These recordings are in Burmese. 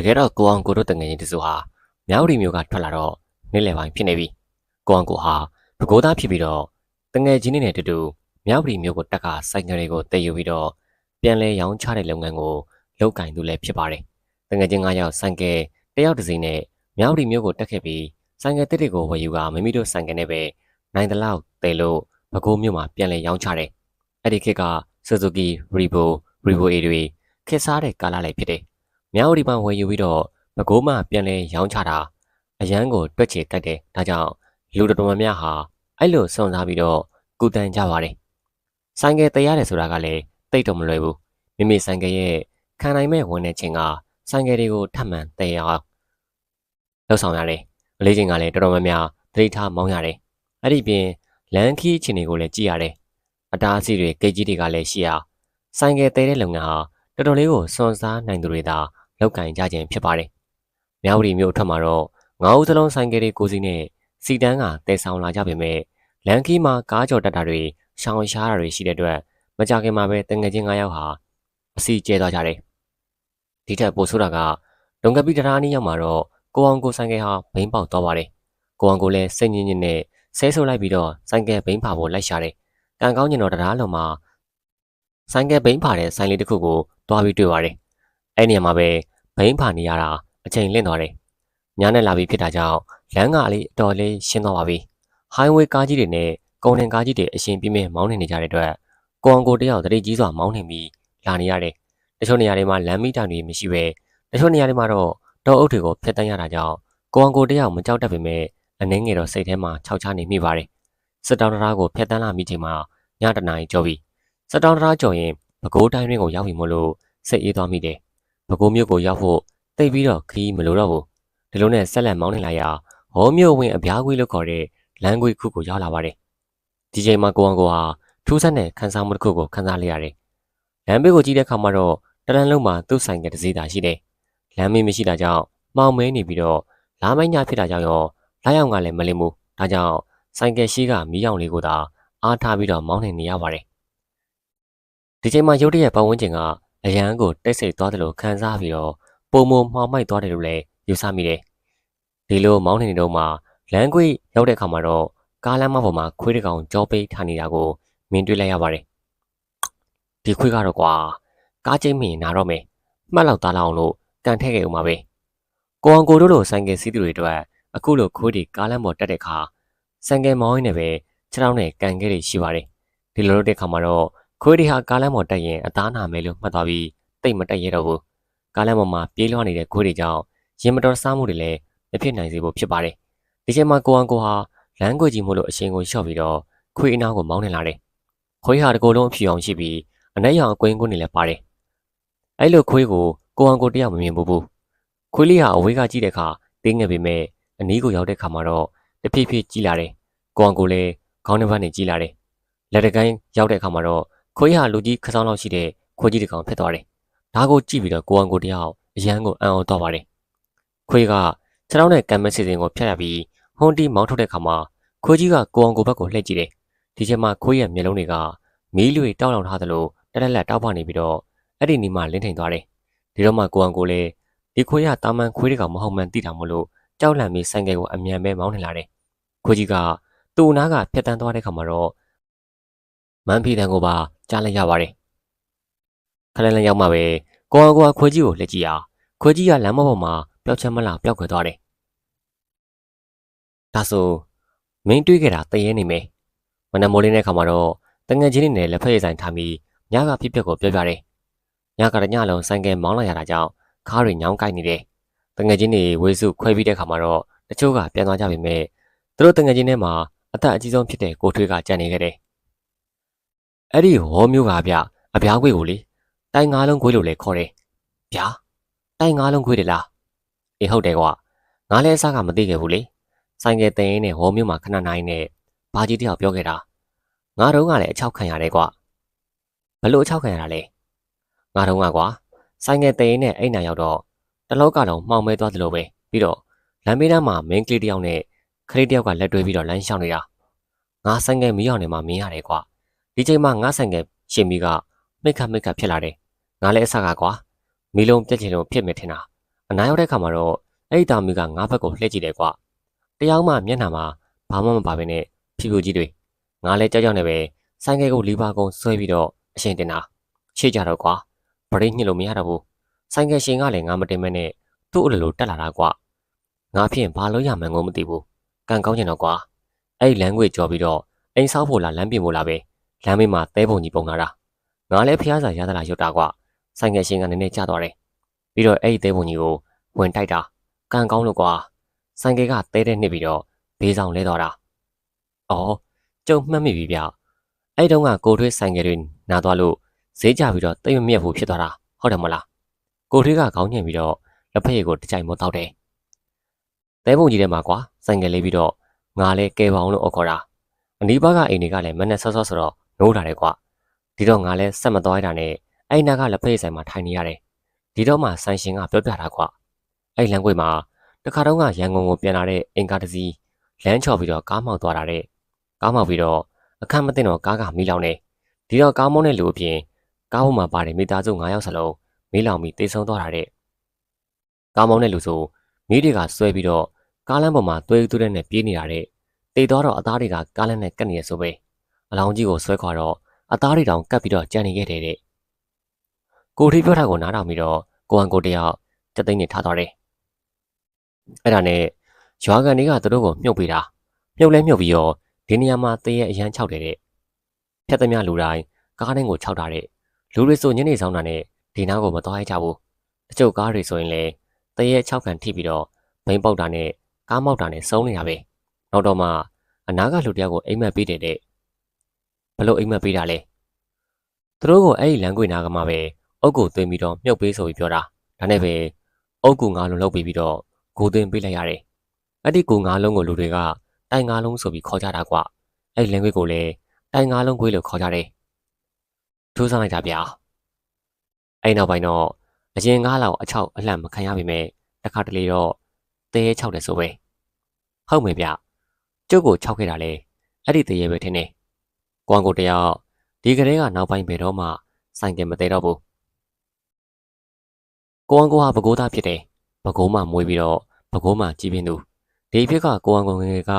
တကယ်တော့ကိုအောင်ကိုတို့တငယ်ချင်းတစုဟာမြောက်ရီမျိုးကထွက်လာတော့နေ့လယ်ပိုင်းဖြစ်နေပြီကိုအောင်ကိုဟာဘကိုးသားဖြစ်ပြီးတော့တငယ်ချင်းတွေနဲ့တူတူမြောက်ရီမျိုးကိုတက်ကစိုက်ငယ်တွေကိုတည်ယူပြီးတော့ပြန်လဲရောင်းချတဲ့လုပ်ငန်းကိုလုပ်ကင်သူလည်းဖြစ်ပါတယ်တငယ်ချင်း၅ယောက်ဆိုင်ကယ်တစ်ယောက်တစ်စီးနဲ့မြောက်ရီမျိုးကိုတက်ခဲ့ပြီးဆိုင်ကယ်တစ်တွေကိုဝယ်ယူကမိမိတို့ဆိုင်ကယ်နဲ့ပဲနိုင်တဲ့လောက်တည်လို့ဘကိုးမျိုးမှာပြန်လဲရောင်းချတယ်အဲ့ဒီခေတ်က Suzuki Revo Revo A တွေခေတ်စားတဲ့ကာလလည်းဖြစ်တယ် မြောက်ရီမှာဝယ်ယူပြီးတော့ဘကိုးမှပြန်လဲရောင်းချတာအရန်ကိုတွက်ချေတက်တယ်ဒါကြောင့်လူတော်တော်များများဟာအဲ့လိုစုံစားပြီးတော့ကူတန်ကြပါတယ်ဆိုင်ကယ်တရားတယ်ဆိုတာကလည်းတိတ်တော့မလွယ်ဘူးမိမိဆိုင်ကယ်ရဲ့ခံနိုင်မဲ့ဝင်တဲ့ချိန်ကဆိုင်ကယ်တွေကိုထပ်မံတည်အောင်လှုပ်ဆောင်ရတယ်အလေးချိန်ကလည်းတော်တော်များများသတိထားမောင်းရတယ်အဲ့ဒီပြင်လမ်းခီးအခြေအနေကိုလည်းကြည့်ရတယ်အတားအဆီးတွေဂိတ်ကြီးတွေကလည်းရှိရဆိုင်ကယ်တည်တဲ့လုပ်ငန်းဟာတော်တော်လေးကိုစွန့်စားနိုင်သူတွေသာ လောက်ကင်ကြခြင်းဖြစ်ပါတယ်။မြောက်ရီမျိုးအထက်မှာတော့ငါးဦးသလုံးဆိုင်ကယ်တွေကိုစီးနဲ့စီတန်းကတည်ဆောင်လာကြပေမဲ့လန်ကီမှာကားကြော်တက်တာတွေရှောင်ရှားတာတွေရှိတဲ့အတွက်မကြခင်မှာပဲတငယ်ချင်း9ယောက်ဟာအစီကျဲသွားကြတယ်။ဒီထက်ပိုဆိုးတာကဒုံကပီတရာနီးရောက်မှာတော့ကိုအောင်ကိုဆိုင်ကယ်ဟာဘိန်းပေါက်သွားပါတယ်။ကိုအောင်ကိုလည်းစိတ်ညစ်ညစ်နဲ့ဆဲဆိုးလိုက်ပြီးတော့ဆိုင်ကယ်ဘိန်းဖာဖို့လိုက်ရှာတယ်။ကံကောင်းကျင်တော့တရားလုံးမှာဆိုင်ကယ်ဘိန်းဖာတဲ့ဆိုင်လေးတစ်ခုကိုတွားပြီးတွေ့ပါတယ်။အဲ့နေရာမှာပဲ ဘိန်းဖာနေရတာအချိန်လင့်သွားတယ်။ညနဲ့လာပြီးဖြစ်တာကြောင့်လမ်းကလေးအတော်လေးရှင်းသွားပါပြီ။ highway ကားကြီးတွေနဲ့ကုန်တင်ကားကြီးတွေအရှင်ပြင်းပြင်းမောင်းနေကြတဲ့အတွက်ကိုအောင်ကိုတယောက်တတိကြီးစွာမောင်းနေပြီးလာနေရတယ်။တချို့နေရာတွေမှာလမ်းမီတာတွေမရှိပဲတချို့နေရာတွေမှာတော့တောအုပ်တွေကိုဖျက်တမ်းရတာကြောင့်ကိုအောင်ကိုတယောက်မကြောက်တတ်ပေမဲ့အနှင်းငယ်တော့စိတ်ထဲမှာခြောက်ချနေမိပါတယ်။စစ်တောင်းတရားကိုဖျက်တမ်းလာမိချိန်မှာညတနာရီကျော်ပြီ။စစ်တောင်းတရားကျော်ရင်ပဲခူးတိုင်းရင်းကိုရောက်ပြီမို့လို့စိတ်အေးသွားမိတယ်။ ပဲခူးမြို့ကိုရောက်ဖို့တိတ်ပြီးတော့ခီးမလို့တော့ဘူး။ဒီလိုနဲ့ဆက်လက်မောင်းနေလိုက်ရဟောမြို့ဝင်အပြားကွေးလို့ခေါ်တဲ့လမ်းကွေးခုကိုရောက်လာပါတယ်။ဒီချိန်မှာကိုအောင်ကိုဟာထူးဆန်းတဲ့ခန်းစားမှုတစ်ခုကိုခန်းစားလိုက်ရတယ်။လမ်းဘေးကိုကြည့်တဲ့အခါမှာတော့တရန်လုံးမှာသူ့ဆိုင်ကတစ်စီးသာရှိတယ်။လမ်းမေးမရှိတာကြောင့်မှောင်မဲနေပြီးတော့လာမိုင်းညဖြစ်တာကြောင့်ရောလာရောက်ကလည်းမလင်းဘူး။ဒါကြောင့်ဆိုင်ကရှိကမီးရောင်လေးကိုသာအားထားပြီးတော့မောင်းနေနေရပါတယ်။ဒီချိန်မှာရုတ်တရက်ပတ်ဝန်းကျင်က အရန်ကိုတိတ်ဆိတ်သွားတယ်လို့ခန်းစားပြီးတော့ပုံမမှောင်မိုက်သွားတယ်လို့လည်းယူဆမိတယ်။ဒီလိုမောင်းနေနေတော့မှလမ်းကွေးရောက်တဲ့အခါမှာတော့ကားလမ်းမပေါ်မှာခွေးတစ်ကောင်ကြောပိတ်ထားနေတာကိုမြင်တွေ့လိုက်ရပါတယ်။ဒီခွေးကတော့ကွာကားကျိမ့်မရင်နာတော့မယ်။မှတ်လောက်သားလောက်အောင်လို့ကန်ထည့်ခဲ့ဦးမှာပဲ။ကိုအောင်ကိုတို့လိုဆိုင်ကယ်စီးသူတွေအတွက်အခုလိုခွေးတွေကားလမ်းပေါ်တက်တဲ့အခါဆိုင်ကယ်မောင်းရင်းနဲ့ပဲခြေထောက်နဲ့ကန်ခဲ့တွေရှိပါတယ်။ဒီလိုလုပ်တဲ့အခါမှာတော့ ခွေးတွေဟာကားလမ်းပေါ်တက်ရင်အသားနာမယ်လို့မှတ်သွားပြီးတိတ်မတက်ရတော့ဘူး။ကားလမ်းပေါ်မှာပြေးလွှားနေတဲ့ခွေးတွေကြောင့်ရင်မတော်စားမှုတွေလည်းမဖြစ်နိုင်စေဖို့ဖြစ်ပါတယ်။ဒီချိန်မှာကိုအောင်ကိုဟာလမ်းကွေကြီးမို့လို့အရှင်ကိုလျှော့ပြီးတော့ခွေးအနားကိုမောင်းနေလာတယ်။ခွေးဟာတကိုယ်လုံးအဖြူအောင်ရှိပြီးအနက်ရောင်အကွင်းကွင်းနေလည်းပါတယ်။အဲ့လိုခွေးကိုကိုအောင်ကိုတယောက်မမြင်ဘူးဘူး။ခွေးလေးဟာအဝေးကကြည့်တဲ့အခါတင်းငယ်ပေမဲ့အနီးကိုရောက်တဲ့အခါမှာတော့တဖြည်းဖြည်းကြည့်လာတယ်။ကိုအောင်ကိုလည်းခေါင်းတစ်ဖက်နဲ့ကြည့်လာတယ်။လက်တကိုင်းရောက်တဲ့အခါမှာတော့ ခွေးဟာလူကြီးခစောင်းလောက်ရှိတဲ့ခွေးကြီးတစ်ကောင်ဖြစ်သွားတယ်။ဒါကိုကြည့်ပြီးတော့ကိုအောင်ကိုတယောက်အရန်ကိုအံ့ဩသွားပါတယ်။ခွေးကခြေထောက်နဲ့ကံမစီစဉ်ကိုဖျက်ရပြီးဟွန်တီမောင်းထုတ်တဲ့အခါမှာခွေးကြီးကကိုအောင်ကိုဘက်ကိုလှည့်ကြည့်တယ်။ဒီချိန်မှာခွေးရဲ့မျက်လုံးတွေကမီးလွေတောက်လောင်ထားသလိုတက်တက်လက်တောက်ပနေပြီးတော့အဲ့ဒီနီမှာလင်းထိန်သွားတယ်။ဒီတော့မှကိုအောင်ကိုလည်းဒီခွေးကတာမန်ခွေးတွေကမဟုတ်မှန်သိတာမို့လို့ကြောက်လန့်ပြီးဆိုင်ကယ်ကိုအမြန်ပဲမောင်းနေလာတယ်။ခွေးကြီးကသူ့နားကဖြတ်တန်းသွားတဲ့ခါမှာတော့ မန်ဖီတန်ကိုပါကြားလိုက်ရပါတယ်။ခလန်းလန်းရောက်မှပဲကိုအောင်ကိုကခွေးကြီးကိုလက်ကြည့်အောင်ခွေးကြီးကလမ်းမပေါ်မှာပျောက်ချက်မလားပျောက်ခွဲသွားတယ်။ဒါဆိုမင်းတွေးခဲ့တာတရေနေမယ်။မနက်မိုးလင်းတဲ့ခါမှာတော့တငယ်ချင်းတွေနဲ့လက်ဖက်ရည်ဆိုင်ထားပြီးညကဖြစ်ပျက်ကိုပြောပြတယ်။ညကတညလုံးဆိုင်ကယ်မောင်းလိုက်ရတာကြောင့်ခါးတွေညောင်းကိုက်နေတယ်။တငယ်ချင်းတွေဝေစုခွဲပြီးတဲ့ခါမှာတော့တချို့ကပြန်သွားကြပြီမဲ့သူတို့တငယ်ချင်းထဲမှာအသက်အကြီးဆုံးဖြစ်တဲ့ကိုထွေးကကြံနေခဲ့တယ်။ အဲ့ဒီဟောမျိုးကဗျအပြားခွေကိုလေတိုင်ငါးလုံးခွေးလို့လည်းခေါ်တယ်။ဗျာတိုင်ငါးလုံးခွေးတယ်လား။အေးဟုတ်တယ်ကွာ။ငါလည်းအစကမသိခဲ့ဘူးလေ။ဆိုင်ကယ်တင်ရင်းနဲ့ဟောမျိုးမှာခဏနိုင်နဲ့ဘာကြီးတယောက်ပြောခဲ့တာ။ငါတို့ကလည်းအချောက်ခံရတယ်ကွာ။ဘလို့အချောက်ခံရတာလဲ။ငါတို့ကကွာဆိုင်ကယ်တင်ရင်းနဲ့အိမ်နာရောက်တော့တလောက်ကတော့မှောင်မဲသွားသလိုပဲပြီးတော့လမ်းဘေးနားမှာမင်းကလေးတယောက်နဲ့ခလေးတယောက်ကလက်တွဲပြီးတော့လမ်းလျှောက်နေတာငါဆိုင်ကယ်မီးအောင်နေမှမင်းရတယ်ကွာ ဒီချိန်မှာငါဆိုင်ကယ်ရှင်မီကမိတ်ခတ်မိတ်ခတ်ဖြစ်လာတယ်ငါလည်းအဆကကွာမီလုံးပြက်ချင်လို့ဖြစ်မယ်ထင်တာအနားရောက်တဲ့ခါမှာတော့အဲ့ဒီတာမီကငါးဘက်ကိုလှည့်ကြည့်တယ်ကွာတယောက်မှမျက်နှာမှာဘာမှမပါဘဲနဲ့ဖြူဖြူကြီးတွေငါလဲကြောက်ကြောက်နေပဲဆိုင်ကယ်ကိုလီဘာကုန်းဆွဲပြီးတော့အရှင်တင်တာရှေ့ကြတော့ကွာဗရိတ်ညှစ်လို့မရတော့ဘူးဆိုင်ကယ်ရှင်ကလည်းငါမတင်မဲနဲ့သူ့အလိုလိုတက်လာတာကွာငါဖြင့်ဘာလို့ရမှန်းကိုမသိဘူးကန်ကောင်းကျင်တော့ကွာအဲ့ဒီလမ်းကွေကြော်ပြီးတော့အိမ်ဆောက်ဖို့လားလမ်းပြင်ဖို့လားပဲ လမ်းမေးမှာသဲပုံကြီးပုံလာတာငါလည်းဖျားစာရသလားရွတ်တာကွာဆိုင်ကယ်ရှင်ကနည်းနည်းကျသွားတယ်ပြီးတော့အဲ့ဒီသဲပုံကြီးကိုဝင်တိုက်တာကန်ကောင်းလို့ကွာဆိုင်ကယ်ကသဲတဲ့နှစ်ပြီးတော့ဘေးဆောင်လဲသွားတာအော်ကျုံမှတ်မိပြီဗျအဲ့တုန်းကကိုထွေးဆိုင်ကယ်တွေနာသွားလို့ဈေးကြပြီးတော့တိတ်မမြက်ဘူးဖြစ်သွားတာဟုတ်တယ်မလားကိုထွေးကခေါင်းညင်ပြီးတော့လက်ဖက်ရည်ကိုတစ်ကြိုင်မိုးတောက်တယ်သဲပုံကြီးထဲမှာကွာဆိုင်ကယ်လေးပြီးတော့ငါလည်းကဲပါအောင်လို့អော်ခေါ်တာအနီးဘက်ကအိမ်တွေကလည်းမနဲ့ဆော့ဆော့ဆိုတော့ နိုးလာတယ်ကွာဒီတော့ငါလည်းဆက်မသွားရတာနဲ့အဲ့နာကလက်ဖက်ရည်ဆိုင်မှာထိုင်နေရတယ်ဒီတော့မှဆိုင်ရှင်ကပြောပြတာကွာအဲ့လမ်းကွေမှာတခါတော့ကရန်ကုန်ကိုပြန်လာတဲ့အင်ကားတစ်စီးလမ်းချော်ပြီးတော့ကားမောက်သွားတာတဲ့ကားမောက်ပြီးတော့အခက်မသိတော့ကားကမီးလောင်နေဒီတော့ကားမောင်းတဲ့လူအပြင်ကားပေါ်မှာပါတယ်မိသားစု9ယောက်စလုံးမီးလောင်ပြီးတေဆုံးသွားတာတဲ့ကားမောင်းတဲ့လူဆိုမီးတွေကဆွဲပြီးတော့ကားလမ်းပေါ်မှာသွေးသွေးနဲ့ပြေးနေတာတဲ့တေသွားတော့အသားတွေကကားလမ်းနဲ့ကပ်နေရဆိုပဲ အလောင်းကြီးကိုဆွဲခွာတော့အသားတွေတောင်ကပ်ပြီးတော့ကြံနေခဲ့တယ်တဲ့ကိုထိပြောတာကိုနားထောင်ပြီးတော့ကိုဟန်ကိုတယောက်တက်သိန်းနေထားသွားတယ်အဲ့ဒါနဲ့ရွာကန်တွေကသူတို့ကိုမြုပ်ပေးတာမြုပ်လဲမြုပ်ပြီးတော့ဒီနေရာမှာတရေအရန်ခြောက်တယ်တဲ့ဖြတ်သမျှလူတိုင်းကားတိုင်းကိုခြောက်တာတဲ့လူတွေဆိုညနေဆောင်တာနဲ့ဒီနားကိုမသွားရကြဘူးတချို့ကားတွေဆိုရင်လည်းတရေ6ခံထိပြီးတော့ဘိန်းပေါက်တာနဲ့ကားမောက်တာနဲ့စုံနေတာပဲနောက်တော့မှအနားကလူတယောက်ကိုအိမ်မက်ပေးတယ်တဲ့ ဘလို့အိမ်မက်ပေးတာလဲသူတို့ကအဲ့ဒီလမ်းကွေနာကမှပဲအုတ်ကိုသွင်းပြီးတော့မြုပ်ပေးဆိုပြီးပြောတာဒါနဲ့ပဲအုတ်ကူငါးလုံးလောက်ပြီးပြီးတော့ဂိုသွင်းပေးလိုက်ရတယ်အဲ့ဒီကိုငါးလုံးကိုလူတွေကတိုင်ငါးလုံးဆိုပြီးခေါ်ကြတာကွအဲ့ဒီလမ်းကွေကိုလည်းတိုင်ငါးလုံးခွေးလို့ခေါ်ကြတယ်ထိုးစားလိုက်တာဗျာအဲ့နောက်ပိုင်းတော့အရင်ကားလောက်အချောက်အလှမခံရပါပဲတခါတလေတော့တဲရဲ6တယ်ဆိုပဲဟုတ်မယ်ဗျကျုပ်ကို6ခဲ့တာလေအဲ့ဒီတရေပဲထင်တယ် ကွမ်ကိုတယောက်ဒီကလေးကနောက်ပိုင်းဘယ်တော့မှဆိုင်ကယ်မသေးတော့ဘူးကိုအောင်ကိုဟာဘကိုးသားဖြစ်တယ်ဘကိုးမှမွေးပြီးတော့ဘကိုးမှကြီးပြင်းသူဒီဖြစ်ကကိုအောင်ကိုငယ်ငယ်က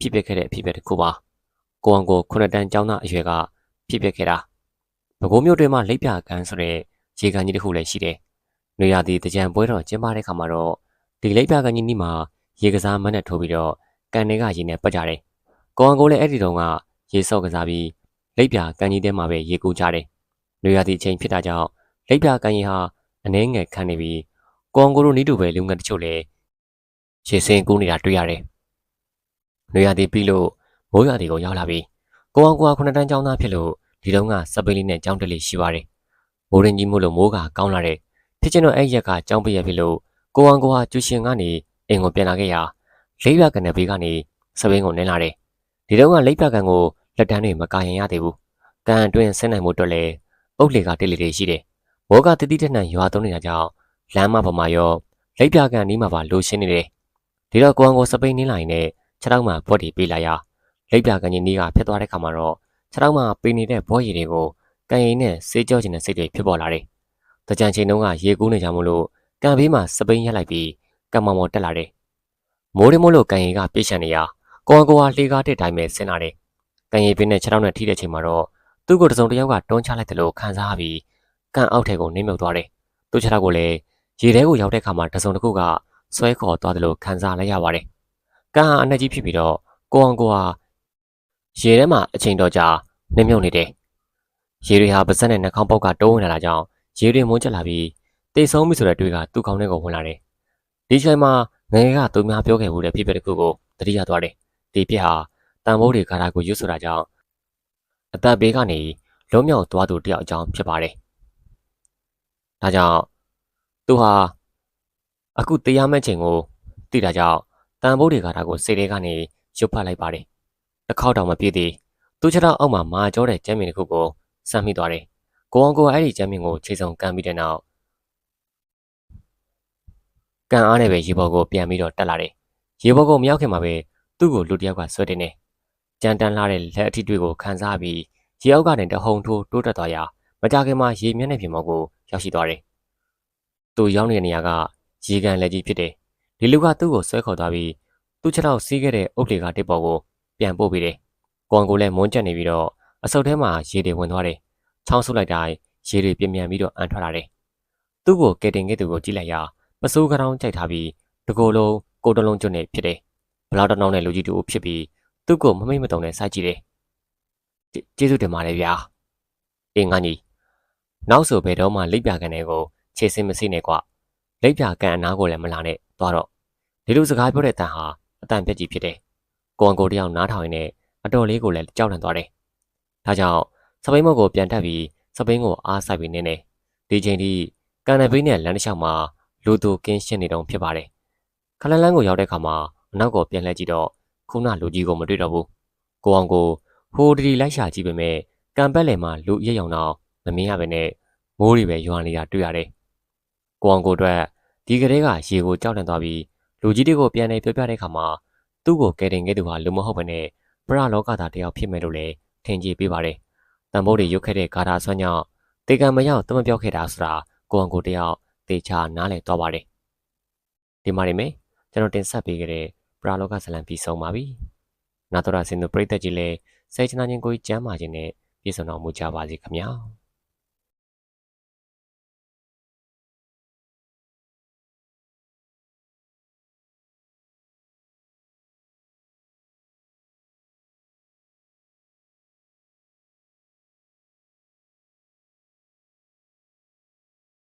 ဖြစ်ပျက်ခဲ့တဲ့အဖြစ်အပျက်တစ်ခုပါကိုအောင်ကိုခုနှစ်တန်းကျောင်းသားအရွယ်ကဖြစ်ပျက်ခဲ့တာဘကိုးမြို့တွင်မှလိပ်ပြကန်းဆိုတဲ့ရေကန်ကြီးတစ်ခုလည်းရှိတယ်။နေရာဒီတကြံပွဲတော်ကျင်းပတဲ့ခါမှာတော့ဒီလိပ်ပြကန်ကြီးနီးမှာရေကစားမနဲ့ထိုးပြီးတော့ကန်တွေကရေနဲ့ပတ်ကြတယ်။ကိုအောင်ကိုလည်းအဲ့ဒီတုန်းက ရေဆော့ကစားပြီးလိပ်ပြကန်ကြီးထဲမှာပဲရေကူးကြတယ်။နေရာဒီအချိန်ဖြစ်တာကြောင့်လိပ်ပြကန်ကြီးဟာအနှဲငယ်ခန့်နေပြီးကိုအောင်ကိုတို့နီးတူပဲလူငယ်တချို့လည်းရေစင်ကူးနေတာတွေ့ရတယ်။နေရာဒီပြီးလို့မိုးရွာဒီကိုရောက်လာပြီးကိုအောင်ကိုကခုနှစ်တန်းကျောင်းသားဖြစ်လို့ဒီတုန်းကစပိန်လေးနဲ့ကြောင်းတက်လေးရှိပါတယ်။မိုးရင်ကြီးမို့လို့မိုးကကောင်းလာတဲ့ဖြစ်ချင်းတော့အဲ့ရက်ကကြောင်းပရဖြစ်လို့ကိုအောင်ကိုဟာကျူရှင်ကနေအိမ်ကိုပြန်လာခဲ့ရာလိပ်ပြကန်တဲ့ဘေးကနေစပိန်ကိုနင်းလာတယ်။ ဒီတုန်းကလိပ်ပြကန်ကိုလက်တန်းတွေမကာရင်ရသေးဘူး။ကန်အတွင်းဆင်းနိုင်မှုအတွက်လည်းအုတ်လေကတိတ်လေးရှိတယ်။မိုးကတတိတနံရွာသွန်းနေတာကြောင့်လမ်းမပေါ်မှာရောလိပ်ပြကန်နီးမှာပါလိုရှင်းနေတယ်။ဒီတော့ကိုအောင်ကိုစပိန်နင်းလာရင်လည်းခြေထောက်မှာဘော့တီပေးလာရလိပ်ပြကန်ကြီးနီးကဖျက်သွားတဲ့ခါမှာတော့ခြေထောက်မှာပေးနေတဲ့ဘောရည်တွေကိုကန်ရင်နဲ့ဆေးကြောချင်တဲ့စိတ်တွေဖြစ်ပေါ်လာတယ်။တကြံချိန်တုန်းကရေကူးနေကြမို့လို့ကန်ဘေးမှာစပိန်ရက်လိုက်ပြီးကံမောင်မော်တက်လာတယ်။မိုးရမို့လို့ကန်ရင်ကပြည့်ရှံနေရ ကိုအောင်ကိုဟာလှေကားတဲ့တိုင်းပဲဆင်းလာတယ်။ကန်ရင်ပင်နဲ့ခြေထောက်နဲ့ထိတဲ့ချိန်မှာတော့သူ့ကိုတစုံတစ်ယောက်ကတွန်းချလိုက်တယ်လို့ခံစားပြီးကန်အောက်ထဲကိုနှိမ့်မြုပ်သွားတယ်။သူ့ခြေထောက်ကိုလည်းရေထဲကိုရောက်တဲ့ခါမှာတစုံတစ်ခုကဆွဲခေါ်သွားတယ်လို့ခံစားလိုက်ရပါတယ်။ကန်ဟာအနှက်ကြီးဖြစ်ပြီးတော့ကိုအောင်ကိုဟာရေထဲမှာအချိန်တော်ကြာနှမြုပ်နေတယ်။ရေတွေဟာပါဇက်နဲ့နှာခေါင်းပေါက်ကတိုးဝင်လာတာကြောင့်ရေတွေမွန်းကျလာပြီးတိတ်ဆုံးပြီဆိုတဲ့တွေးကသူ့ခေါင်းထဲကိုဝင်လာတယ်။ဒီချိန်မှာငယ်ငယ်ကသူများပြောခဲ့မှုတဲ့ဖြစ်ပတစ်ခုကိုသတိရသွားတယ်။ ဒီပြက်ဟာတန်ဖိုးတွေခါတာကိုရွတ်ဆိုတာကြောင့်အသက်ဘေးကနေလုံးမြောက်သွားသူတယောက်အကြောင်းဖြစ်ပါတယ်။ဒါကြောင့်သူဟာအခုတရားမဲ့ချိန်ကိုသိတာကြောင့်တန်ဖိုးတွေခါတာကိုစိတ်ထဲကနေရွတ်ဖတ်လိုက်ပါတယ်။တစ်ခေါက်တောင်မပြည့်သေးသူချတော့အောက်မှာမာကြောတဲ့ကျမ်းမြင်တစ်ခုကိုစမ်းမိသွားတယ်။ကိုအောင်ကိုအဲ့ဒီကျမ်းမြင်ကိုခြေစုံကန်ပြီးတဲ့နောက်ကန်အားနဲ့ပဲရေဘော်ကိုပြန်ပြီးတော့တက်လာတယ်။ရေဘော်ကိုမရောက်ခင်မှာပဲ သူ့ကိုလူတယောက်ကဆွဲတင်နေ။ကြမ်းတမ်းလာတဲ့လက်အထီတွေကိုခန်းစားပြီးရေအောက်ကနေတဟုန်ထိုးတိုးတက်သွားရာမကြခင်မှာရေမျက်နှာပြင်ပေါ်ကိုရောက်ရှိသွားတယ်။သူရောက်နေတဲ့နေရာကရေကန်လက်ကြီးဖြစ်တယ်။ဒီလူကသူ့ကိုဆွဲခေါ်သွားပြီးသူ့ခြေထောက်စီးခဲ့တဲ့အုပ်လေကတစ်ပေါ်ကိုပြန်ပို့ပေးတယ်။ကိုအောင်ကိုလည်းမွန်းကျက်နေပြီးတော့အဆုတ်ထဲမှာရေတွေဝင်သွားတယ်။ချောင်းဆုပ်လိုက်တိုင်းရေတွေပြင်းပြန်ပြီးတော့အန်ထွက်လာတယ်။သူ့ကိုကယ်တင်ခဲ့သူကိုကြည့်လိုက်ရာပစိုးကတောင်းကြိုက်ထားပြီးတကိုယ်လုံးကိုယ်တလုံးကျွတ်နေဖြစ်တယ်။ ဘလောက်တောင်းတဲ့လူကြီးတူဖြစ်ပြီးသူ့ကိုမမိတ်မတုံနဲ့စိုက်ကြည့်တယ်။ကျေးဇူးတင်ပါတယ်ဗျာ။အေးငါကြီးနောက်ဆိုဘယ်တော့မှလိပ်ပြကန်တွေကိုခြေစင်းမစိနဲ့ကွာ။လိပ်ပြကန်အနားကိုလည်းမလာနဲ့သွားတော့ဒီလိုစကားပြောတဲ့တန်ဟာအတန်ပြက်ကြီးဖြစ်တယ်။ကိုန်ကိုတယောက်နားထောင်ရင်းနဲ့အတော်လေးကိုလည်းကြောက်လန့်သွားတယ်။ဒါကြောင့်စပိန်မော့ကိုပြန်တက်ပြီးစပိန်ကိုအားဆိုင်ပြီးနေနေဒီချိန်ထိကန်နဘေးနဲ့လမ်းတစ်လျှောက်မှာလူသူကင်းရှင်းနေတုံဖြစ်ပါတယ်။ခလန်လန်းကိုရောက်တဲ့အခါမှာအ နောက်ကိုပြန်လှည့်ကြည့်တော့ခုနလူကြီးကိုမတွေ့တော့ဘူး။ကိုအောင်ကိုဟိုဒီလိုက်ရှာကြည့်ပေမဲ့ကံပက်လယ်မှာလူရက်ရောင်တော့မမြင်ရပဲနဲ့မိုးတွေပဲရွာနေတာတွေ့ရတယ်။ကိုအောင်ကိုအတွက်ဒီကလေးကရေကိုကြောက်လန့်သွားပြီးလူကြီးတွေကိုပြန်နေပြောပြတဲ့အခါမှာသူ့ကိုကယ်တင်ခဲ့သူဟာလူမဟုတ်ဘဲနဲ့ပရလောကသားတယောက်ဖြစ်မယ်လို့လည်းထင်ကြီးပေးပါတယ်။တံမိုးတွေရုပ်ခဲ့တဲ့ဂါထာဆွမ်းကြောင့်တေကံမရောက်တမပြောခဲ့တာဆိုတာကိုအောင်ကိုတယောက်တေချာနားလည်သွားပါတယ်။ဒီမှာနေမယ်ကျွန်တော်တင်ဆက်ပေးခဲ့တဲ့ပ ရလောကဇလံပြီးဆုံးပါပြီ။နာတော်ရစင်တို့ပြိသက်ကြီးလည်းစိတ်ချနာခြင်းကိုကြမ်းမာခြင်းနဲ့ပြည့်စုံတော်မူကြပါစေခင်ဗျာ။